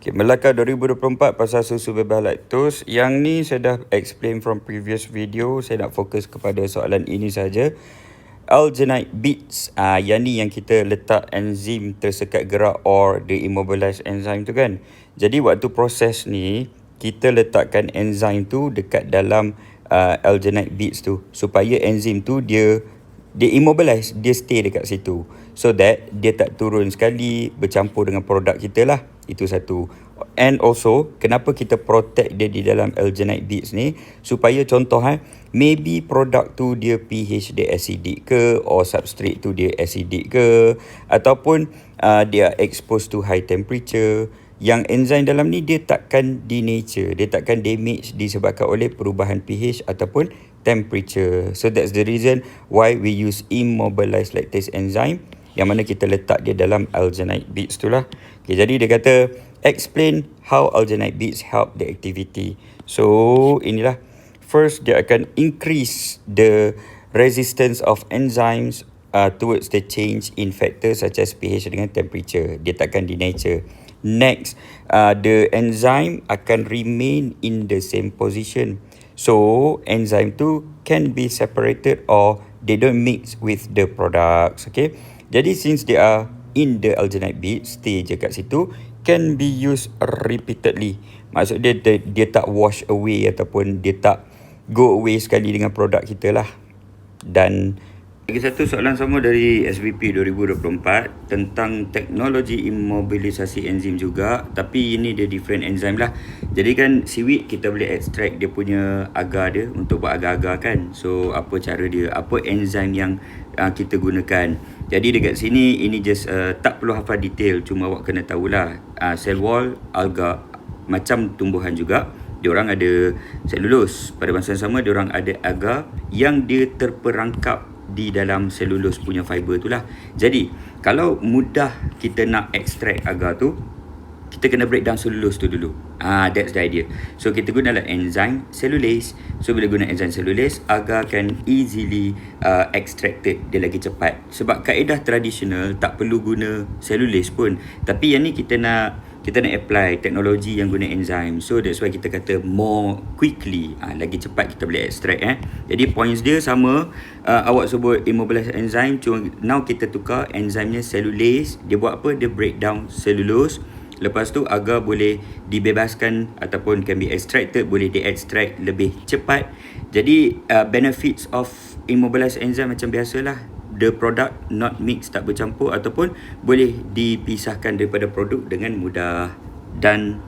Okay, Melaka 2024 pasal susu bebas laktos. Yang ni saya dah explain from previous video. Saya nak fokus kepada soalan ini saja. Algenite beats. Ah, yang ni yang kita letak enzim tersekat gerak or the immobilized enzyme tu kan. Jadi waktu proses ni, kita letakkan enzim tu dekat dalam uh, algenite beats tu. Supaya enzim tu dia dia immobilize, dia stay dekat situ. So that dia tak turun sekali bercampur dengan produk kita lah. Itu satu. And also, kenapa kita protect dia di dalam algenite beads ni? Supaya contoh eh, maybe produk tu dia pH dia acidic ke or substrate tu dia acidic ke ataupun uh, dia exposed to high temperature yang enzim dalam ni dia takkan denature, dia takkan damage disebabkan oleh perubahan pH ataupun temperature. So that's the reason why we use immobilized lactase enzyme yang mana kita letak dia dalam algenite beads tu lah. Okay, jadi dia kata explain how algenite beads help the activity. So inilah first dia akan increase the resistance of enzymes uh, towards the change in factors such as pH dengan temperature. Dia takkan denature. Next, uh, the enzyme akan remain in the same position. So, enzyme tu can be separated or they don't mix with the products. Okay. Jadi, since they are in the algenite bead, stay je kat situ, can be used repeatedly. Maksud dia, dia, dia tak wash away ataupun dia tak go away sekali dengan produk kita lah. Dan lagi satu soalan sama dari SVP 2024 tentang teknologi imobilisasi enzim juga tapi ini dia different enzim lah. Jadi kan seaweed kita boleh extract dia punya agar dia untuk buat agar-agar kan. So apa cara dia, apa enzim yang uh, kita gunakan. Jadi dekat sini ini just uh, tak perlu hafal detail cuma awak kena tahulah uh, cell wall alga macam tumbuhan juga dia orang ada selulus pada masa yang sama dia orang ada agar yang dia terperangkap di dalam selulus punya fiber tu lah. Jadi, kalau mudah kita nak extract agar tu, kita kena break down selulus tu dulu. Ah, that's the idea. So, kita guna lah enzim cellulase. So, bila guna enzim cellulase, agar can easily uh, extracted. Dia lagi cepat. Sebab kaedah tradisional tak perlu guna cellulase pun. Tapi yang ni kita nak kita nak apply teknologi yang guna enzim. So that's why kita kata more quickly. Ha, lagi cepat kita boleh extract eh. Jadi points dia sama. Uh, awak sebut immobilized enzyme. Cuma now kita tukar enzimnya cellulase. Dia buat apa? Dia break down cellulose. Lepas tu agar boleh dibebaskan ataupun can be extracted. Boleh di-extract lebih cepat. Jadi uh, benefits of immobilized enzyme macam biasalah the product not mix tak bercampur ataupun boleh dipisahkan daripada produk dengan mudah dan